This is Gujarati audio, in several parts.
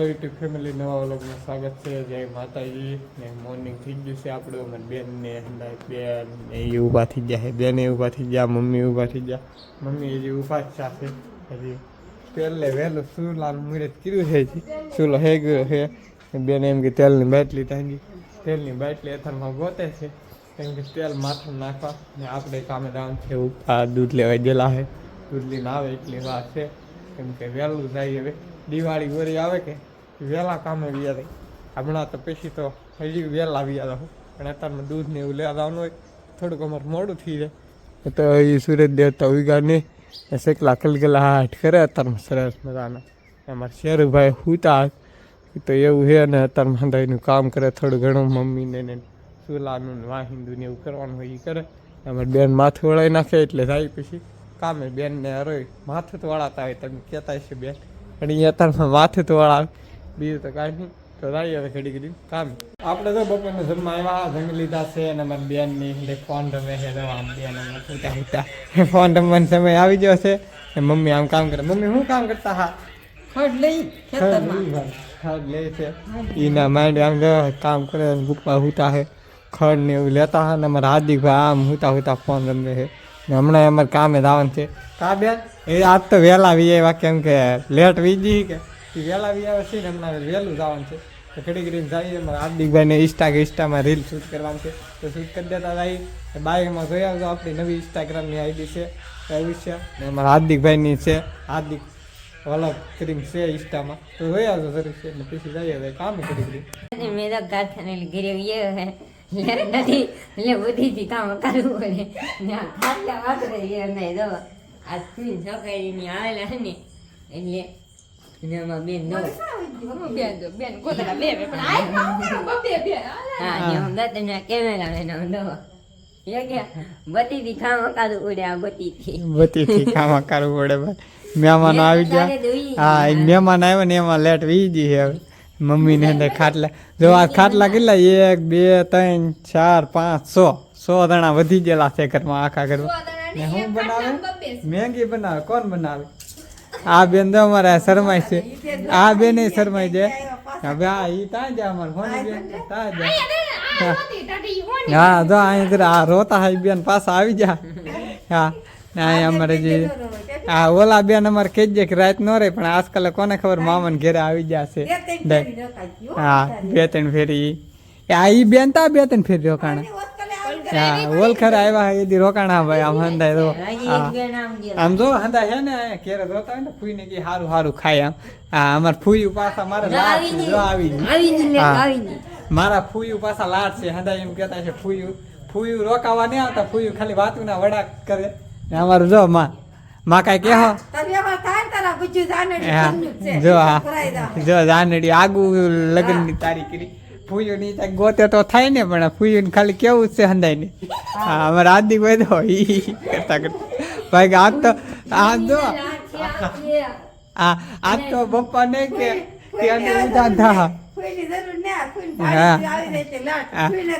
યુટ્યુબ ફેમિલી નવા વ્લોગમાં સ્વાગત છે. જય માતાજી. ને મોર્નિંગ થઈ ગયું છે આપણું. અમારી બેન ને હંદાય બેન, એ ઊભા થઈ ગયા બેન એ ઊભા થઈ ગયા, મમ્મી ઊભા થઈ ગયા. મમ્મી હજી ઊભા જ સાથે હજી પહેલે વહેલું સુલાનું મુહૂર્ત કર્યું છે હજી. સુલો હે ગયો છે. બેન એમ કે તેલની બાટલી તાંગી તેલની બાટલી અથરમાં ગોતે છે. એમ કે તેલ માથું નાખવા. ને આપણે કામે જવાનું છે આ દૂધ લેવા ગયેલા છે. દૂધ લઈને આવે એટલી વાર છે. કેમ કે વહેલું જાય હવે. દિવાળી વરી આવે કે વહેલા કામે વ્યા હમણાં તો પછી તો હજી વહેલા વ્યા રહો પણ અત્યારમાં દૂધ ને એવું લેવા જવાનું હોય, થોડુંક અમારે મોડું થઈ જાય. તો એ સૂરજ દેવતા ઉગાને શેકલા કલગલા હાટ કરે અત્યારમાં સરસ મજાના. અમારા શેરુભાઈ હુતા. તો એવું છે ને અત્યારમાં હંધાઈનું કામ કરે, થોડું ઘણું મમ્મીને ને ચૂલાનું ને વાહિંદુ ને એવું કરવાનું હોય એ કરે. અમારી બેન માથું વળાઈ નાખે એટલે જાય પછી કામે બેનને હરોય. માથું તો વળાતા હોય, તમે કહેતા છે બેન. પણ અહીંયા અત્યારમાં માથે તો આવે. બીજું તો કાંઈ નહીં. તો રાઈ હવે ઘડી ઘડી કામ. આપણે તો બપોરને જમવા આવ્યા જમી લીધા છે અને મારી બેનની એટલે ફોન રમે છે તો આમ બેન અમે ઉતા ઉતા ફોન રમવાનો સમય આવી ગયો છે ને મમ્મી આમ કામ કરે. મમ્મી શું કામ કરતા હા? ખડ લઈ ખેતરમાં. ખડ લે છે. એના માઇન્ડ આમ જો કામ કરે ગુપ્પા હુતા છે. ખડ ને એવું લેતા હા ને અમારા હાર્દિકભાઈ આમ હુતા હુતા ફોન રમે છે. ને હમણાં અમારે કામે જવાનું છે. કા બેન? એ આજ તો વહેલા વી આવ્યા કેમ કે લેટ વીજી કે. વહેલા વી આવે છે ને હમણાં વહેલું જવાનું છે. તો ખેડી કરીને જઈએ હાર્દિકભાઈને ઇન્સ્ટા કે ઇન્સ્ટામાં રીલ શૂટ કરવાનું છે. તો શૂટ કરી દેતા જઈએ બાઈકમાં જોઈ આવજો, આપણી નવી ઇન્સ્ટાગ્રામની આઈડી છે આવી છે. ને અમારા હાર્દિકભાઈની છે, હાર્દિક વલભ કરીને છે ઇન્સ્ટામાં તો જોઈ આવજો જરૂર છે, ને પછી જઈએ હવે કામ કરી કરી મેં નથી, એટલે બધી કામ કરવું પડે. ને ખાટલા વાપરે નહીં જો આ સ્કૂલ સકાળીની આવેલા ને. એટલે એનામાં બેન નો બેન જો બેન ગોતરા બે બે પણ આય બે. બે હા ને હું દતના કેમેરા મેન હું દો એ કે બધી થી કામ કરવું પડે મહેમાન આવી ગયા. હા એ મહેમાન આવ્યો ને એમાં લેટ વી ગઈ છે મમ્મી મમ્મીને અંદર ખાટલા જો આ ખાટલા કેટલા? એક બે ત્રણ ચાર પાંચ સો. સો જણા વધી ગયેલા છે ઘરમાં આખા ઘરમાં. ને હું બનાવે? મેંગી બનાવે. કોણ બનાવે? આ બેન તો અમારા શરમાય છે. આ બેન શરમાય છે. હવે આ ઈ ત્યાં જાય અમારે. હોની બેન ત્યાં જાય હા. જો અહીં આ રોતા હાઈ બેન પાછા આવી જા. હા. ના અમારે જે આ ઓલા બેન અમારે કહેજે કે રાત નો રહે પણ આજકાલ કોને ખબર મામાને ઘેરે આવી જશે હા બે ત્રણ ફેરી. એ આ ઈ બેન તા બે ત્રણ ફેરી રોકાણા? હા ઓલખર આવ્યા એ દી રોકાણા ભાઈ આમ હંદાય તો. આમ જો હંદા હે ને ઘેરે જોતા ને ફૂઈ ને કે હારું હારું ખાય આમ. આ અમાર ફૂઈ પાછા મારે જો આવી. આવી ને આવી ને મારા ફૂયું પાછા લાડ છે હંદા એમ કહેતા છે ફૂયું ફૂયું રોકાવા નહીં આવતા ફૂયું ખાલી વાતું ના વડા કરે. ને અમારું જો માં માં કાંઈ કેહો હા. જો હા. જો જાનડી આગુ લગ્નની તારીખ કરી. ફૂયુની ત્યાં ગોતે તો થાય ને પણ ફૂયુને ખાલી કેવું છે હંદાય ને હા. અમારે આદિ તો ઈ કરતા કરતા. ભાઈ આજ તો આ જો આ આજ તો પપ્પા ને કે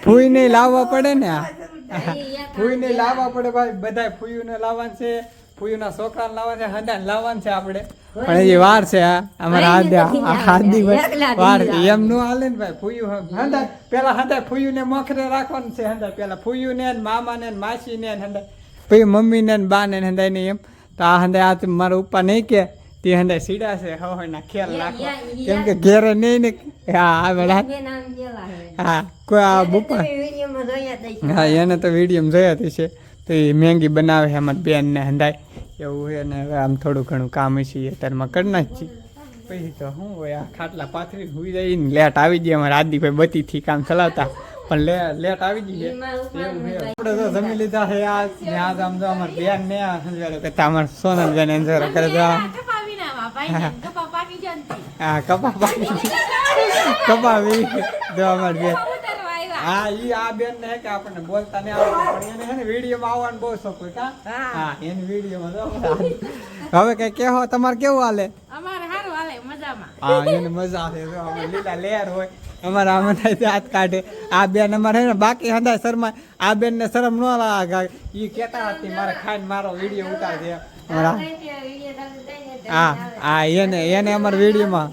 ફૂઈ ને લાવવા પડે ને ફૂઈ ને લાવવા પડે ભાઈ બધા ફૂયું ને લાવવાનું છે. ફૂયુના છોકરાને લાવવા છે હંદાને લાવવાનું છે આપણે. પણ એ વાર છે આ અમારા હાદી વાર એમ નો હાલે ને ભાઈ ફૂયુ હંદા પેલા હંદા ફૂયુને મોખરે રાખવાનું છે હંદા પેલા ફૂયુને ને મામા ને માસી ને હંદા પછી મમ્મી ને બા ને હંદા ને એમ. તો આ હંદા આ મારા ઉપા નહીં કે. તે હંદા સીડા છે હવે ના ખ્યાલ રાખવા. કેમ કે ઘેરે નહીં ને હા આ બધા હા કોઈ આ બુપા હા એને તો વીડિયો જોયા છે તો એ મેંગી બનાવે અમારી બેન ને હંધાય એવું છે ને હવે આમ થોડું ઘણું કામ છે એ અત્યારમાં કરી નાખી પછી તો શું હોય આ ખાટલા પાથરી સુઈ જાય ને લેટ આવી જાય અમારા આદિભાઈ બતીથી કામ ચલાવતા. પણ લે લેટ આવી જઈએ. છે એવું છે. આપણે તો જમી લીધા છે આ ત્યાં આમ તો અમારે બેન ને આ સંજવાડો કરતા. અમારા સોનલ બેન એન્જોય કરે તો હા કપા પાકી જંતી કપા પાકી કપા જો અમારે બેન હા ઈ આ બેન ને કે આપણને બોલતા નહીં આવડે પણ એને હે ને વિડીયોમાં આવવાનું બહુ શોખ હોય કા હા. એની વિડીયોમાં હવે કઈ કેહો તમારે કેવું હાલે? અમારે સારું હાલે મજામાં. હા એને મજા આવે જો અમે લીલા લેર હોય અમારે આમાં થાય હાથ કાઢે. આ બેન અમારે હે ને બાકી હંધાય શર્મા આ બેન ને શરમ ન લાગે. ઈ કેતા હતી મારે ખાઈને મારો વીડિયો ઉતાર દે હા હા એને એને અમારા વિડીયોમાં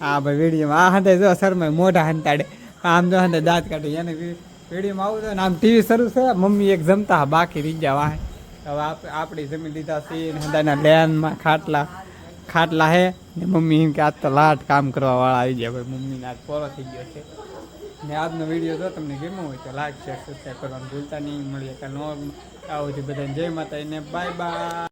હા ભાઈ વિડીયોમાં. આ હાથે જો શર્મા મોઢા હંતાડે. આમ જો ને દાંત કાઢી. એને પેઢીમાં આવું તો આમ ટીવી શરૂ છે, મમ્મી એક જમતા બાકી રહી વાહે. હવે આપ આપણી જમી લીધા છે હંદાના લેનમાં ખાટલા ખાટલા હે ને મમ્મી એમ કે આજ તો લાટ કામ કરવા વાળા આવી ગયા ભાઈ. મમ્મીને આજ પોરો થઈ ગયો છે. ને આજનો વીડિયો જો તમને ગમ્યો હોય તો લાઈક શેર સબસ્ક્રાઈબ કરવાનું ભૂલતા નહીં. મળીએ કાલ નો આવું બધાને. જય માતા એને બાય બાય